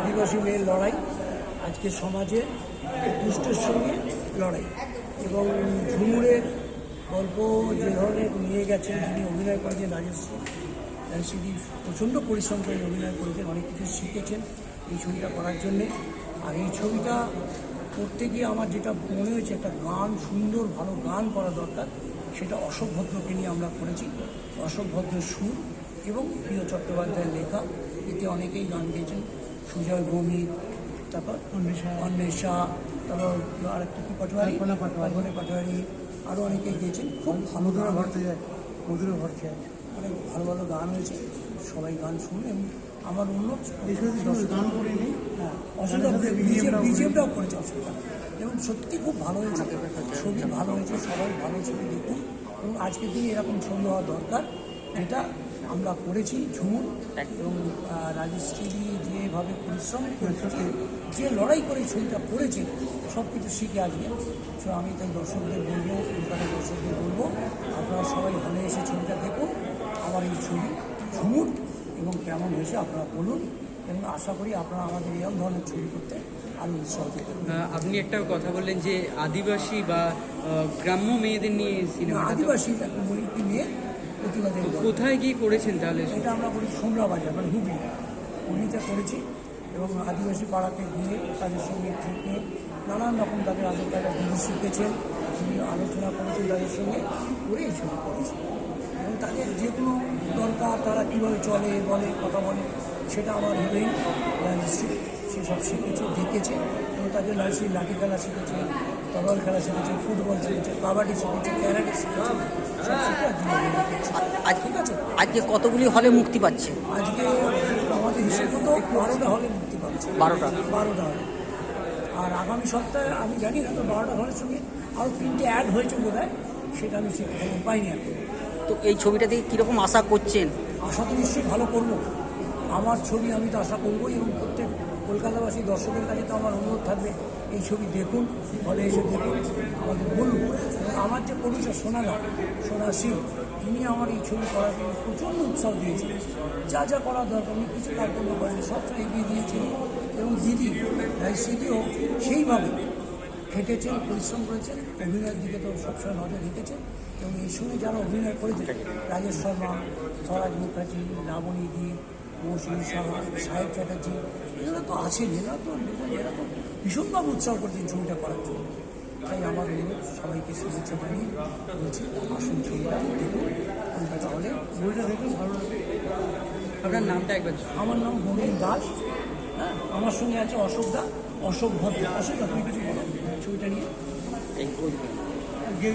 আদিবাসী মেয়ের লড়াই, আজকে সমাজে দুষ্টের সঙ্গে লড়াই এবং ঝুমুরের গল্প যে ধরনের নিয়ে গেছেন, যিনি অভিনয় করেছেন রাজশ্রী রাজশ্রী প্রচণ্ড পরিশ্রম করে অভিনয় করেছেন, অনেক কিছু শিখেছেন এই ছবিটা করার জন্যে। আর এই ছবিটা করতে গিয়ে আমার যেটা মনে হয়েছে, একটা গান, সুন্দর, ভালো গান করা দরকার, সেটা অশোক ভদ্রকে নিয়ে আমরা করেছি। অশোক ভদ্রের সুর এবং প্রিয় চট্টোপাধ্যায়ের লেখা, এতে অনেকেই গান গেয়েছেন। সুজয় ভৌমিক তারপর অন্বেষা। তারপর আর একটা কি পাটোয়ারি? কল্পনা পাটোয়ারি। আরও অনেকেই গেয়েছেন খুব ভালো গান। ভরতে যায় মধুরে ভরতে যায় অনেক ভালো ভালো গান হয়েছে সবাই গান শুনে এবং আমার অন্য গান করিনি হ্যাঁ অসুবিধা বিজিএমটাও করেছে অসুবিধা। এবং সত্যি খুব ভালো হয়েছে ছবি ভালো হয়েছে সবাই ভালো ছবি দেখুন। এবং আজকের দিনে এরকম ছবি হওয়া দরকার এটা আমরা করেছি ঝুমুর এবং রাজশ্রী যেভাবে পরিশ্রম করেছে যে লড়াই করে ছবিটা করেছে সব কিছু শিখে আসবে সো আমি তাই দর্শকদের বলব কলকাতার দর্শকদের বলব আপনারা সবাই হলে এসে ছবিটা দেখুন আমার এই ছবি ঝুমুর এবং কেমন হয়েছে আপনারা বলুন এবং আশা করি আপনারা আমাদের এরকম ধরনের ছবি করতে আরও উৎসাহ আপনি একটা কথা বললেন যে আদিবাসী বা গ্রাম্য মেয়েদের নিয়ে সিনেমা আদিবাসী একটা নিয়ে কোথায় গিয়ে করেছেন তাহলে? এটা আমরা করি সোমরা বাজার মানে হুগলি। হুগলিতে করেছি এবং আদিবাসী পাড়াতে গিয়ে তাদের সঙ্গে থেকে নানান রকম তাদের আদর তারা গুরু শিখেছেন আলোচনা করেছেন তাদের সঙ্গে করে এই ছবি করেছি। এবং তাদের যে কোনো দরকার, তারা কীভাবে চলে, বলে, কথা বলে, সেটা আমার রাজশ্রী সেসব শিখেছে দেখেছে এবং তাদের রাজশ্রী লাঠি খেলা শিখেছে তরোয়াল খেলা শিখেছে ফুটবল শিখেছে কাবাডি শিখেছে ক্যারাটে শিখেছে সব আজ ঠিক আছে? আজকে কতগুলি হলে মুক্তি পাচ্ছে? আজকে আমাদের হিসেব মতো বারোটা হলে মুক্তি পাচ্ছে। বারোটা। বারোটা হলে। আর আগামী সপ্তাহে আমি জানি না তো বারোটা হলের সঙ্গে আরও তিনটে অ্যাড হয়েছে বোধ হয় সেটা আমি সে পাইনি এখন। তো এই ছবিটা থেকে কীরকম আশা করছেন? আশা তো নিশ্চয়ই ভালো করব। আমার ছবি আমি তো আশা করব এবং প্রত্যেক কলকাতাবাসী দর্শকের কাছে তো আমার অনুরোধ থাকবে, এই ছবি দেখুন হলে এসে দেখুন আমাদের বলুন। আমার যে পরিচয় সোনাদা, সোনা সিং তিনি আমার এই ছবি করার জন্য প্রচণ্ড উৎসাহ দিয়েছেন। যা যা করার দরকার, উনি কিছু কার্যক্রম করেন সবসময় এগিয়ে দিয়েছেন। এবং দিদি সিদিও সেইভাবে খেটেছেন, পরিশ্রম করেছেন, অভিনয়ের দিকে তো সবসময় নজর রেখেছেন। এবং এই সময় যারা অভিনয় করেছেন, রাজেশ শর্মা, স্বরাজ মুখার্জি, লাবণী দি মৌসুমী সাহা সাহেব চ্যাটার্জি এগুলো তো আছেন এরা তো এরা তো ভীষণভাবে উৎসাহ করছেন ছবিটা করার জন্য। তাই আমার অনুরোধ সবাইকে শুভেচ্ছা জানিয়ে বলছি আসুন ছবিটা দেখুন কলকাতা হলে। বইটা দেখে ভালো আপনার নামটা একবার আমার নাম বরুণ দাস। হ্যাঁ আমার সঙ্গে আছে অশোক দা অশোক ভদ্র। অশোক তুমি কিছু বলো? ছবিটা নিয়ে। যে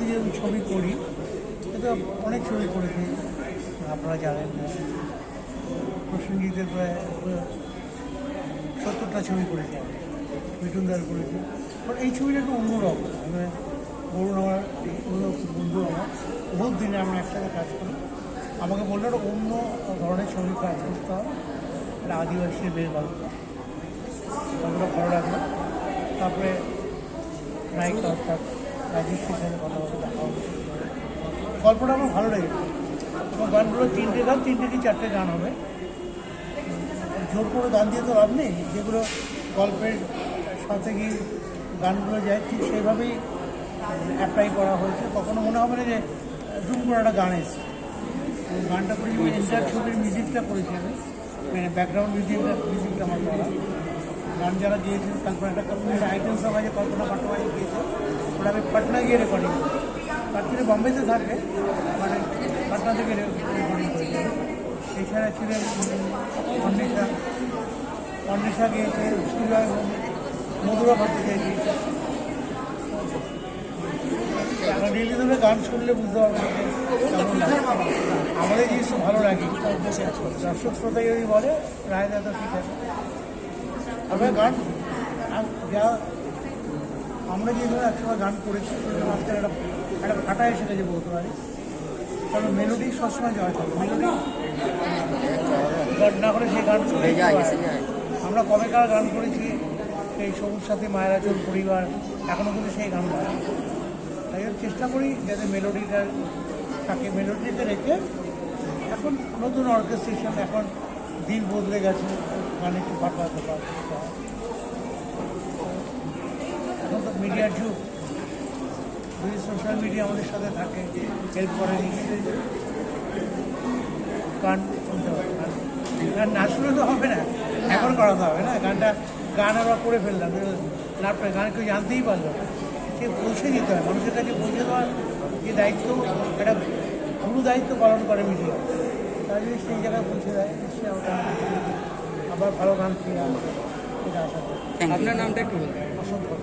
যে ছবি করি। এটা অনেক ছবি করেছি। আপনারা জানেন। প্রসেনজিতের প্রায় সত্তরটা ছবি করেছি। মিঠুনদার করেছি। বাট এই ছবিটা একটু অন্যরকম। মানে বলুন আমার অন্য বন্ধু আমার। বহুত দিনে আমরা একসাথে কাজ করি। আমাকে বলল একটা অন্য ধরনের ছবি কাজ করতে হবে। একটা আদিবাসী বেশ গল্প গল্পটা ভালো লাগল তারপরে নায়িকা অর্থাৎ রাজেশের সাথে কথা বলতে দেখা গল্পটা আমার ভালো লেগেছে। আমার গানগুলো তিনটে গান, তিনটে কি চারটে গান হবে? জোর করে গান দিয়ে তো লাভ নেই, যেগুলো গল্পের সাথে কি গানগুলো যায়, ঠিক সেইভাবেই অ্যাপ্লাই করা হয়েছে। কখনো মনে হবে না যে দুম করে একটা গান এসছে। গানটা করেছি এন্টার ছবির মিউজিকটা করেছি আমি। মানে ব্যাকগ্রাউন্ড মিউজিকটা মিউজিকটা আমার করা। গান যারা দিয়েছে কল্পনা একটা আইটেম সব আছে, কল্পনা পাটোয়ারি গিয়েছে। ওটা আমি পাটনা গিয়ে রেকর্ডিং তারপরে বম্বেতে থাকে মানে পাটনা রেকর্ডিং এছাড়া ছিলেন অন্বেষা। অন্বেষা গিয়েছে সুজয় মধুরা ভট্টাচার্য এখন রিলি ধরে গান শুনলে বুঝতে যে লাগে। আমাদের জিনিস ভালো লাগে। দর্শক শ্রোতা যদি বলে, রায় দাদা ঠিক আছে। আমরা গান যা আমরা যেগুলো একসময় গান করেছি আজকাল একটা একটা ফাটা এসে গেছে বলতে পারি। কারণ মেলোডি সবসময় জয় থাকে মেলোডি না করে সেই গান চলে যায়। আমরা কবেকার গান করেছি সেই সবুজ সাথী মায়েরাচল পরিবার এখনও কিন্তু সেই গান গায়। তাই জন্য চেষ্টা করি যাতে মেলোডিটা থাকে। মেলোডিতে রেখে এখন নতুন অর্কেস্ট্রেশন এখন দিন বদলে গেছে গান একটু ফাঁকা এখন তো মিডিয়ার যুগ। যদি সোশ্যাল মিডিয়া আমাদের সাথে থাকে হেল্প করে গান শুনতে হবে গান না শুনে তো হবে না। এখন করাতে হবে না। গানটা গান আমরা করে ফেললাম না গান কেউ জানতেই পারল সে পৌঁছে দিতে হয়। মানুষের কাছে পৌঁছে দেওয়ার যে দায়িত্ব একটা গুরু দায়িত্ব পালন করে মিডিয়া। তারা যদি সেই জায়গায় পৌঁছে দেয় নিশ্চয়ই আমরা আবার ভালো গান ফিরে আসবে এটা আশা করি আপনার নামটা একটু অসংখ্য।